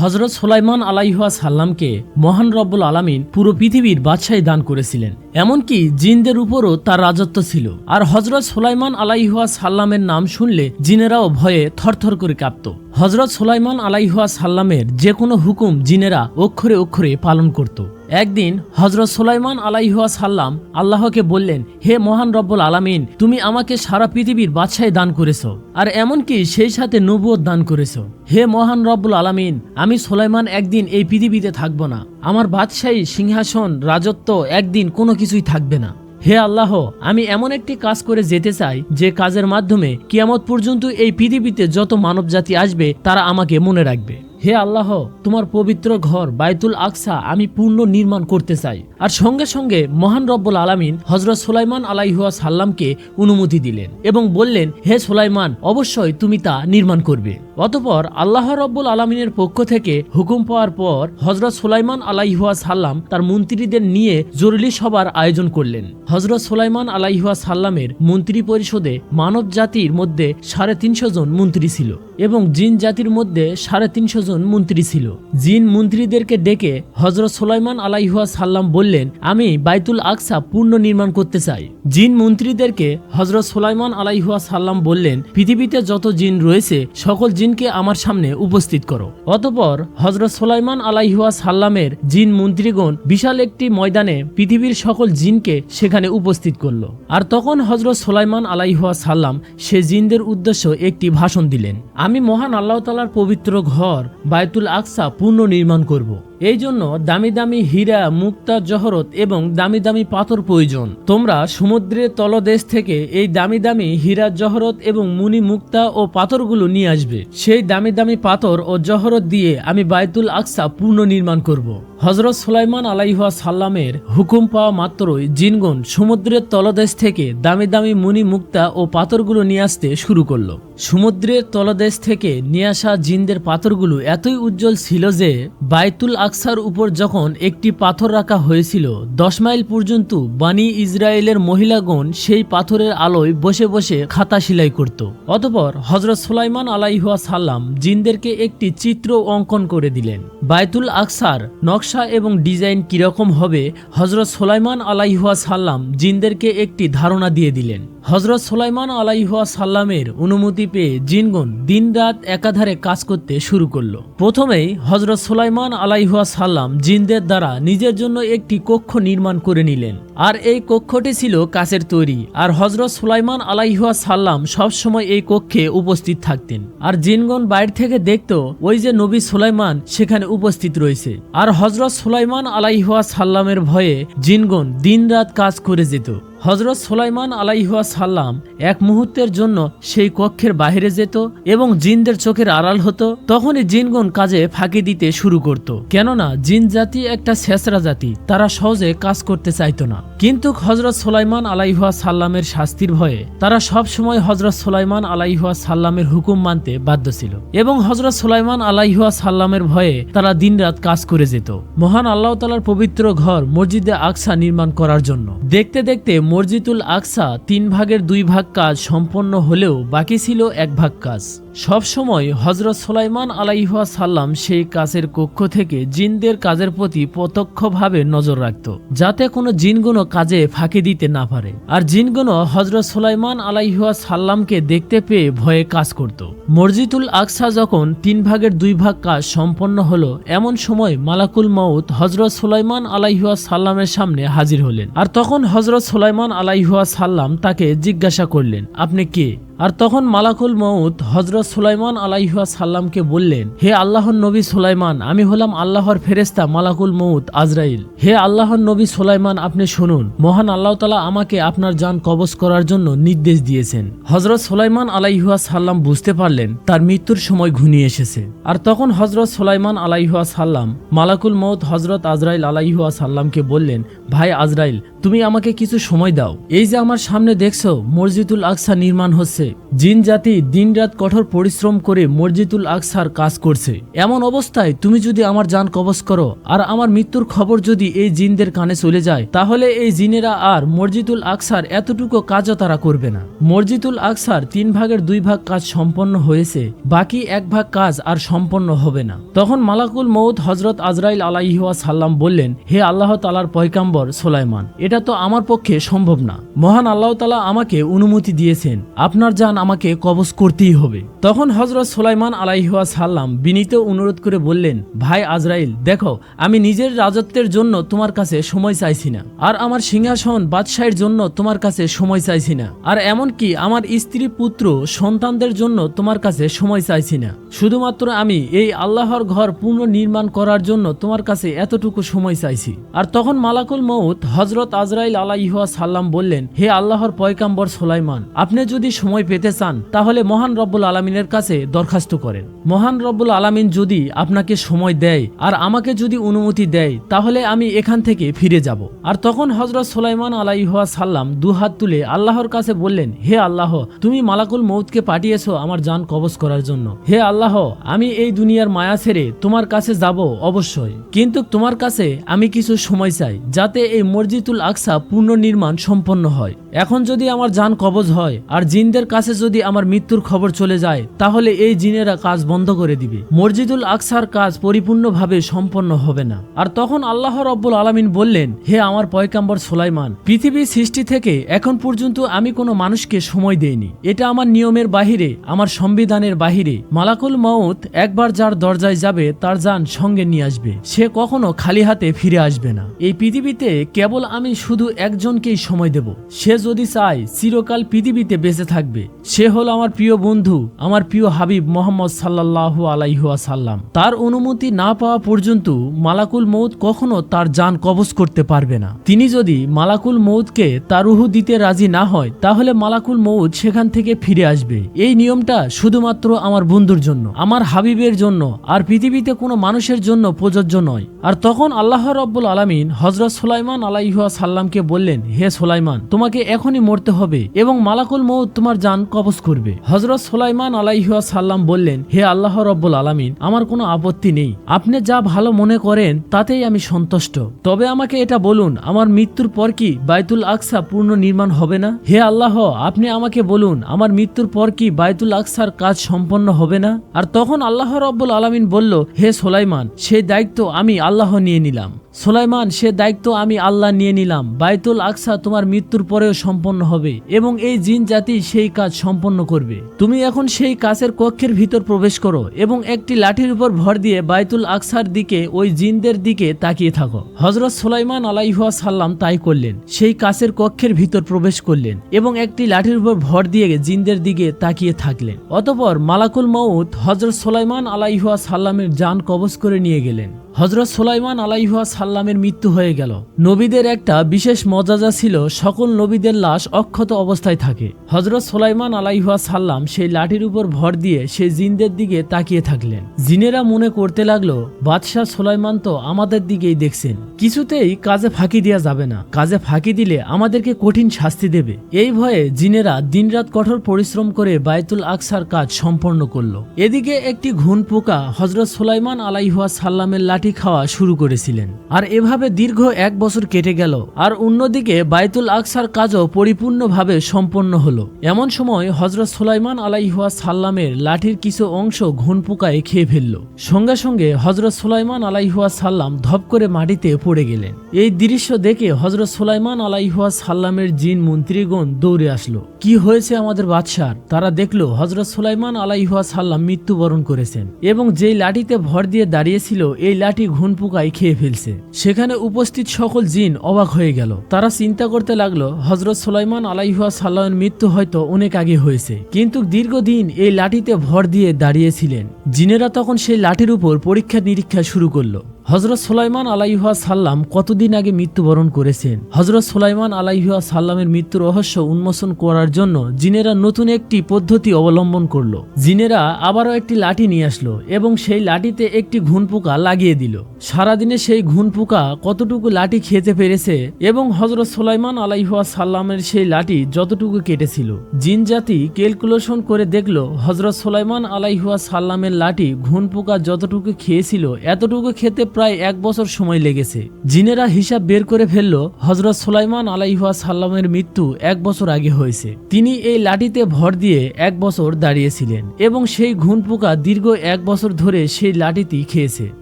হজরত সোলাইমান আলাইহুয়া সাল্লামকে মহান রব্বুল আলামিন পুরো পৃথিবীর বাদশাহী দান করেছিলেন। এমনকি জিনদের উপরও তার রাজত্ব ছিল। আর হজরত সোলাইমান আলাইহুয়া সাল্লামের নাম শুনলে জিনেরাও ভয়ে থরথর করে কাঁপত। হজরত সোলাইমান আলাইহুয়া সাল্লামের যে কোনো হুকুম জিনেরা অক্ষরে অক্ষরে পালন করত। একদিন হজরত সোলাইমান আলাইহুয়া সাল্লাম আল্লাহকে বললেন, হে মহান রব্বুল আলামিন, তুমি আমাকে সারা পৃথিবীর বাদশাহী দান করেছ, আর এমনকি সেই সাথে নবুয়ত দান করেছ। হে মহান রব্বুল আলামিন, আমি সোলাইমান একদিন এই পৃথিবীতে থাকব না। আমার বাদশাহী সিংহাসন, রাজত্ব একদিন কোনো কিছুই থাকবে না। হে আল্লাহ, আমি এমন একটি কাজ করে যেতে চাই, যে কাজের মাধ্যমে কিয়ামত পর্যন্ত এই পৃথিবীতে যত মানবজাতি আসবে, তারা আমাকে মনে রাখবে। হে আল্লাহ, তোমার পবিত্র ঘর বাইতুল আকসা আমি পূর্ণ নির্মাণ করতে চাই। আর সঙ্গে সঙ্গে মহান রব্বুল আলামিন হজরত সুলাইমান আলাইহুয়া সাল্লামকে অনুমতি দিলেন এবং বললেন, হে সুলাইমান, অবশ্যই তুমি তা নির্মাণ করবে। অতপর আল্লাহ রব্বুল আলমিনের পক্ষ থেকে হুকুম পাওয়ার পর হজরত সুলাইমান আলাইহুয়া সাল্লাম তার মন্ত্রীদের নিয়ে জরুরি সভার আয়োজন করলেন। হজরত সুলাইমান আলাইহুয়া সাল্লামের মন্ত্রী পরিষদে মানব জাতির মধ্যে সাড়ে তিনশো জন মন্ত্রী ছিল এবং জিন জাতির মধ্যে সাড়ে তিনশো জন মন্ত্রী ছিল। জিন মন্ত্রীদেরকে ডেকে হজরত সুলাইমান আলাইহুয়া সাল্লাম বললেন, আমি বাইতুল আকসা পূর্ণ নির্মাণ করতে চাই। জিন মন্ত্রীদেরকে হজরত সুলাইমান আলাইহুয়া সাল্লাম বললেন, পৃথিবীতে যত জিন রয়েছে, সকল জিনকে আমার সামনে উপস্থিত করো। অতপর হজরত সোলাইমান আলাইহুয়া সাল্লামের জিন মন্ত্রীগণ বিশাল একটি ময়দানে পৃথিবীর সকল জিনকে সেখানে উপস্থিত করল। আর তখন হজরত সোলাইমান আলাইহুয়া সাল্লাম সে জিনদের উদ্দেশ্য একটি ভাষণ দিলেন। আমি মহান আল্লাহ তালার পবিত্র ঘর বায়তুল আকসা পুনর্নির্মাণ নির্মাণ করব। এই জন্য দামি দামি হীরা, মুক্তা জহরত এবং দামি দামি পাথর প্রয়োজন। তোমরা সমুদ্রের তলদেশ থেকে এই দামি দামি হীরা, জহরত এবং মুনি মুক্তা ও পাথরগুলো নিয়ে আসবে। সেই দামি দামি পাথর ও জহরত দিয়ে আমি বায়তুল আকসা পূর্ণ নির্মাণ করব। হজরত সুলাইমান আলাইহুয়া সাল্লামের হুকুম পাওয়া মাত্রই জিনগণ সমুদ্রের তলদেশ থেকে দামি দামি মুনি মুক্তা ও পাথরগুলো নিয়ে আসতে শুরু করল। সমুদ্রের তলদেশ থেকে নিয়ে আসা জিনদের পাথরগুলো এতই উজ্জ্বল ছিল যে বায়তুল বাইতুল আকসার উপর যখন একটি পাথর রাখা হয়েছিল, দশ মাইল পর্যন্ত বানি ইসরায়েলের মহিলাগণ সেই পাথরের আলোয় বসে বসে খাতা সেলাই করত। অতপর হজরত সুলাইমান আলাইহুয়া সাল্লাম জিনদেরকে একটি চিত্র অঙ্কন করে দিলেন। বায়তুল আকসার নকশা এবং ডিজাইন কীরকম হবে হজরত সুলাইমান আলাইহুয়া সাল্লাম জিনদেরকে একটি ধারণা দিয়ে দিলেন। হজরত সুলাইমান আলাইহুয়া সাল্লামের অনুমতি পেয়ে জিনগণ দিনরাত একাধারে কাজ করতে শুরু করল। প্রথমেই হজরত সুলাইমান আলাইহুয়া সাল্লাম জিনদের দ্বারা নিজের জন্য একটি কক্ষ নির্মাণ করে নিলেন। আর এই কক্ষটি ছিল কাচের তৈরি। আর হজরত সুলাইমান আলাইহুয়া সাল্লাম সবসময় এই কক্ষে উপস্থিত থাকতেন। আর জিনগণ বাইরে থেকে দেখত, ওই যে নবী সুলাইমান সেখানে উপস্থিত রয়েছে। আর হজরত সুলাইমান আলাইহুয়া সাল্লামের ভয়ে জিনগণ দিনরাত কাজ করে যেত। হজরত সোলাইমান আলাইহুয়া সাল্লাম এক মুহূর্তের জন্য সেই কক্ষের বাইরে যেত এবং জিনদের চোখের আড়াল হতো, তখনই জিনগণ কাজে ফাঁকি দিতে শুরু করত। কেননা, জিন জাতি একটা শেষরা জাতি, তারা সহজে কাজ করতে চাইত না। কিন্তু হজরত সোলাইমান আলাইহুয়া সাল্লামের শাস্তির ভয়ে, তারা সব সময় হজরত সোলাইমান আলাইহুয়া সাল্লামের হুকুম মানতে বাধ্য ছিল। এবং হজরত সোলাইমান আলাইহুয়া সাল্লামের ভয়ে, তারা দিনরাত কাজ করে যেত। মহান আল্লাহ তালার পবিত্র ঘর মসজিদে আকসা নির্মাণ করার জন্য। দেখতে দেখতে মসজিদুল আকসা তিন ভাগের দুই ভাগ কাজ সম্পন্ন হলেও বাকি ছিল এক ভাগ কাজ। সবসময় হজরত সোলাইমান আলাইহুয়া সাল্লাম সেই কাজের কক্ষ থেকে জিনদের কাজের প্রতি প্রত্যক্ষভাবে নজর রাখত, যাতে কোনো জিনগুনো কাজে ফাঁকি দিতে না পারে। আর জিনগুনো হজরত সোলাইমান আলাইহুয়া সাল্লামকে দেখতে পেয়ে ভয়ে কাজ করত। মসজিদুল আকসা যখন তিন ভাগের দুই ভাগ কাজ সম্পন্ন হলো, এমন সময় মালাকুল মাউত হজরত সোলাইমান আলাইহুয়া সাল্লামের সামনে হাজির হলেন। আর তখন হজরত সোলাইমান আলাইহুয়া সাল্লাম তাকে জিজ্ঞাসা করলেন, আপনি কে? আর তখন মালাকুল মৌত হজরত সুলাইমান আলাইহুয়া সাল্লামকে বললেন, হে আল্লাহর নবী সুলাইমান, আমি হলাম আল্লাহর ফেরেস্তা মালাকুল মৌত আজরাইল। হে আল্লাহর নবী সুলাইমান, আপনি শুনুন, মহান আল্লাহ তালা আমাকে আপনার যান কবজ করার জন্য নির্দেশ দিয়েছেন। হজরত সুলাইমান আলাইহুয়া সাল্লাম বুঝতে পারলেন, তার মৃত্যুর সময় ঘনিয়ে এসেছে। আর তখন হজরত সুলাইমান আলাইহুয়া সাল্লাম মালাকুল মৌত হজরত আজরাইল আলাইহুয়া সাল্লামকে বললেন, ভাই আজরাইল, তুমি আমাকে কিছু সময় দাও। এই যে আমার সামনে দেখছ, মসজিদুল আকসা নির্মাণ হচ্ছে। জিন জাতি দিনরাত কঠোর পরিশ্রম করে মসজিদুল আকসার কাজ করছে। এমন অবস্থায় তুমি যদি আমার যান কবজ করো আর আমার মৃত্যুর খবর যদি এই জিনদের কানে চলে যায়, তাহলে এই জিনেরা আর মসজিদুল আকসার এতটুকু কাজও তারা করবে না। মসজিদুল আকসার তিন ভাগের দুই ভাগ কাজ সম্পন্ন হয়েছে, বাকি এক ভাগ কাজ আর সম্পন্ন হবে না। তখন মালাকুল মৌত হজরত আজরাইল আলাইহুয়া সাল্লাম বললেন, হে আল্লাহ তালার পয়কাম্বর সোলাইমান, এটা তো আমার পক্ষে সম্ভব না। মহান আল্লাহ তালা আমাকে অনুমতি দিয়েছেন। আপনার যান আমাকে কবজ করতেই হবে। তখন হজরত সোলাইমান আলাইহুয়া সাল্লাম বিনীত অনুরোধ করে বললেন, ভাই আজরাইল, দেখো, আমি নিজের রাজত্বের জন্য তোমার কাছে সময় চাইছি না। আর আমার সিংহাসন বাদশাহের জন্য তোমার কাছে সময় চাইছি না। আর এমনকি আমার স্ত্রী পুত্র সন্তানদের জন্য তোমার কাছে সময় চাইছি না। শুধুমাত্র আমি এই আল্লাহর ঘর পুনঃ নির্মাণ করার জন্য তোমার কাছে এতটুকু সময় চাইছি। আর তখন মালাকুল মৌত হজরত আজরাইল আলাইহুয়া সাল্লাম বললেন, হে আল্লাহর পয়কাম্বর সোলাইমান, আপনি যদি সময় পেতে চান, তাহলে মহান রব্বুল আলমিনের কাছে দরখাস্ত করেন। মহান রব্বুল আলমিন যদি আপনাকে সময় দেয় আর আমাকে যদি অনুমতি দেয়, তাহলে আমি এখান থেকে ফিরে যাব। আর তখন হজরত সোলাইমান আলাইহুয়া সাল্লাম দুহাত তুলে আল্লাহর কাছে বললেন, হে আল্লাহ, তুমি মালাকুল মৌতকে পাঠিয়েছো আমার যান কবজ করার জন্য। হে আল্লাহ, আমি এই দুনিয়ার মায়া ছেড়ে তোমার কাছে যাব অবশ্যই। কিন্তু তোমার কাছে আমি কিছু সময় চাই, যাতে এই মসজিদুল আকসা পুনর্নির্মাণ সম্পন্ন হয়। এখন যদি আমার যান কবজ হয় আর জিনদের কাছে যদি আমার মৃত্যুর খবর চলে যায়, তাহলে এই জিনেরা কাজ বন্ধ করে দিবে। মসজিদুল আকসার কাজ পরিপূর্ণভাবে সম্পন্ন হবে না। আর তখন আল্লাহ রব্বুল আলমিন বললেন, হে আমার পয়কাম্বর সোলাইমান, পৃথিবীর সৃষ্টি থেকে এখন পর্যন্ত আমি কোনো মানুষকে সময় দেইনি। এটা আমার নিয়মের বাহিরে, আমার সংবিধানের বাহিরে। মালাকুল মাউত একবার যার দরজায় যাবে, তার যান সঙ্গে নিয়ে আসবে। সে কখনো খালি হাতে ফিরে আসবে না। এই পৃথিবীতে কেবল আমি শুধু একজনকেই সময় দেব। সে যদি চায়, চিরকাল পৃথিবীতে বেঁচে থাকবে। সে হলো আমার প্রিয় বন্ধু, আমার প্রিয় হাবিব মোহাম্মদ সাল্লাহ আলাইহুয়া সাল্লাম তার অনুমতি না পাওয়া পর্যন্ত মালাকুল মৌত কখনো তার যান কবজ করতে পারবে না। তিনি যদি মালাকুল মৌতকে তার রুহু দিতে রাজি না হয়, তাহলে মালাকুল মৌত সেখান থেকে ফিরে আসবে। এই নিয়মটা শুধুমাত্র আমার বন্ধুর জন্য, আমার হাবিবের জন্য, আর পৃথিবীতে কোনো মানুষের জন্য প্রযোজ্য নয়। আর তখন আল্লাহ রব্বুল আলমিন হজরত সোলাইমান আলাইহুয়া সাল্লামকে বললেন, হে সোলাইমান, তোমাকে এখনই মরতে হবে এবং মালাকুল মৌত তোমার যান কবজ করবে। হজরত সোলাইমান আলাইহুয়া সাল্লাম বললেন, হে আল্লাহ রব্বুল আলমিন, আমার কোনো আপত্তি নেই। আপনি যা ভালো মনে করেন, তাতেই আমি সন্তুষ্ট। তবে আমাকে এটা বলুন, আমার মৃত্যুর পর কি বাইতুল আকসা পূর্ণ নির্মাণ হবে না? হে আল্লাহ, আপনি আমাকে বলুন, আমার মৃত্যুর পর কি বাইতুল আকসার কাজ সম্পন্ন হবে না? আর তখন আল্লাহ রব্বুল আলমিন বলল, হে সোলাইমান সেই দায়িত্ব আমি আল্লাহ নিয়ে নিলাম। সোলাইমান, সে দায়িত্ব আমি আল্লাহ নিয়ে নিলাম। বাইতুল আকসা তোমার মৃত্যুর পরেও সম্পন্ন হবে এবং এই জিন জাতি সেই কাজ সম্পন্ন করবে। তুমি এখন সেই কাছের কক্ষের ভিতর প্রবেশ করো এবং একটি লাঠির উপর ভর দিয়ে বাইতুল আকসার দিকে ওই জিনদের দিকে তাকিয়ে থাকো। হজরত সোলাইমান আলাইহুয়া সাল্লাম তাই করলেন। সেই কাছের কক্ষের ভিতর প্রবেশ করলেন এবং একটি লাঠির উপর ভর দিয়ে জিনদের দিকে তাকিয়ে থাকলেন। অতপর মালাকুল মৌত হজরত সোলাইমান আলাইহুয়া সাল্লামের যান কবজ করে নিয়ে গেলেন। হজরত সোলাইমান আলাইহুয়া সাল্লামের মৃত্যু হয়ে গেল। নবীদের একটা বিশেষ মজাজা ছিল সকল নবীদের লাশ অক্ষত অবস্থায় থাকে। হজরত সোলাইমান আলাইহুয়া সাল্লাম সেই লাঠির উপর ভর দিয়ে সেই জিনদের দিকে তাকিয়ে থাকলেন। জিনেরা মনে করতে লাগল, বাদশাহ সোলাইমান তো আমাদের দিকেই দেখছেন। কিছুতেই কাজে ফাঁকি দেওয়া যাবে না। কাজে ফাঁকি দিলে আমাদেরকে কঠিন শাস্তি দেবে। এই ভয়ে জিনেরা দিনরাত কঠোর পরিশ্রম করে বায়তুল আকসার কাজ সম্পন্ন করল। এদিকে একটি ঘুণ পোকা হজরত সোলাইমান আলাইহুয়া সাল্লামের লাঠি খাওয়া শুরু করেছিলেন। আর এভাবে দীর্ঘ এক বছর কেটে গেল, আর অন্যদিকে বাইতুল আকসার কাজও পরিপূর্ণভাবে সম্পন্ন হলো। এমন সময় হজরত সোলাইমান আলাইহুয়া সাল্লামের লাঠির কিছু অংশ ঘুণ পোকায় খেয়ে ফেলল। সঙ্গে সঙ্গে হজরত সোলাইমান আলাইহুয়া সাল্লাম ধপ করে মাটিতে পড়ে গেলেন। এই দৃশ্য দেখে হজরত সোলাইমান আলাইহুয়া সাল্লামের জিন মন্ত্রীগণ দৌড়ে আসলো। কি হয়েছে আমাদের বাদশার? তারা দেখল হজরত সোলাইমান আলাইহুয়া সাল্লাম মৃত্যুবরণ করেছেন এবং যেই লাঠিতে ভর দিয়ে দাঁড়িয়েছিল, এই লাঠি ঘুণ পোকায় খেয়ে ফেলছে। সেখানে উপস্থিত সকল জিন অবাক হয়ে গেল। তারা চিন্তা করতে লাগল হজরত সোলাইমান আলাইহুয়া সাল্লামের মৃত্যু হয়তো অনেক আগে হয়েছে। কিন্তু দীর্ঘদিন এই লাঠিতে ভর দিয়ে দাঁড়িয়েছিলেন। জিনেরা তখন সেই লাঠির উপর পরীক্ষা নিরীক্ষা শুরু করল। হজরত সোলাইমান আলাইহুয়া সাল্লাম কতদিন আগে মৃত্যুবরণ করেছেন? হজরত সোলাইমান আলাইহুয়া সাল্লামের মৃত্যু রহস্য উন্মোচন করার জন্য জিনেরা নতুন একটি পদ্ধতি অবলম্বন করল। জিনেরা আবারও একটি লাঠি নিয়ে আসলো এবং সেই লাঠিতে একটি ঘুন পোকা লাগিয়ে দিল। সারাদিনে সেই ঘুন পোকা কতটুকু লাঠি খেতে পেরেছে এবং হজরত সোলাইমান আলাইহুয়া সাল্লামের সেই লাঠি যতটুকু কেটেছিল। জিন জাতি ক্যালকুলেশন করে দেখল হজরত সোলাইমান আলাইহুয়া সাল্লামের লাঠি ঘুন পোকা যতটুকু খেয়েছিল, এতটুকু খেতে প্রায় এক বছর সময় লেগেছে। জিনেরা হিসাব বের করে ফেলল হজরত সোলাইমান আলাইহুয়া সাল্লামের মৃত্যু এক বছর আগে হয়েছে। তিনি এই লাঠিতে ভর দিয়ে এক বছর দাঁড়িয়েছিলেন এবং সেই ঘুন পোকা দীর্ঘ এক বছর ধরে সেই লাঠিটি খেয়েছে।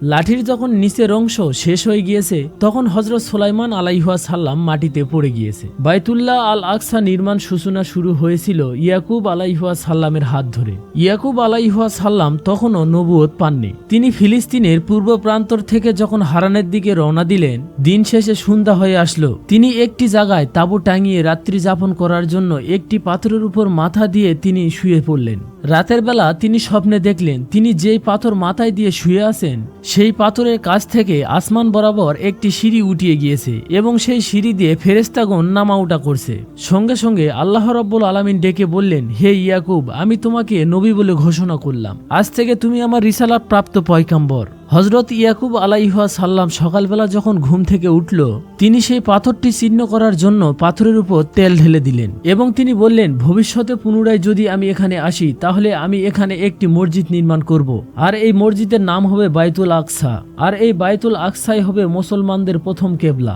লাঠির যখন নিচের অংশ শেষ হয়ে গিয়েছে, তখন হজরত সোলাইমান আলাইহুয়া সাল্লাম মাটিতে পড়ে গিয়েছে। বাইতুল্লাহ আল আকসা নির্মাণ সূচনা শুরু হয়েছিল ইয়াকুব আলাইহুয়া সাল্লামের হাত ধরে। ইয়াকুব আলাইহুয়া সাল্লাম তখনও নবুয়ত পাননি। তিনি ফিলিস্তিনের পূর্ব প্রান্তর থেকে যখন হারানের দিকে রওনা দিলেন, দিন শেষে সন্ধ্যা হয়ে আসলো। তিনি একটি জায়গায় তাঁবু টাঙিয়ে রাত্রি যাপন করার জন্য একটি পাথরের উপর মাথা দিয়ে তিনি শুয়ে পড়লেন। রাতের বেলা তিনি স্বপ্নে দেখলেন, তিনি যেই পাথর মাথায় দিয়ে শুয়ে আছেন, সেই পাথরের কাছ থেকে আসমান বরাবর একটি সিঁড়ি উঠিয়ে গিয়েছে এবং সেই সিঁড়ি দিয়ে ফেরেস্তাগণ নামা উঠা করছে। সঙ্গে সঙ্গে আল্লাহ রব্বুল আলমিন ডেকে বললেন, হে ইয়াকুব, আমি তোমাকে নবী বলে ঘোষণা করলাম। আজ থেকে তুমি আমার রিসালাত প্রাপ্ত পয়কাম্বর হজরত ইয়াকুব আলাইহা সাল্লাম সকালবেলা যখন ঘুম থেকে উঠল, তিনি সেই পাথরটি চিহ্ন করার জন্য পাথরের উপর তেল ঢেলে দিলেন এবং তিনি বললেন, ভবিষ্যতে পুনরায় যদি আমি এখানে আসি, তাহলে আমি এখানে একটি মসজিদ নির্মাণ করব। আর এই মসজিদের নাম হবে বাইতুল আকসা। আর এই বাইতুল আকসাই হবে মুসলমানদের প্রথম কেবলা।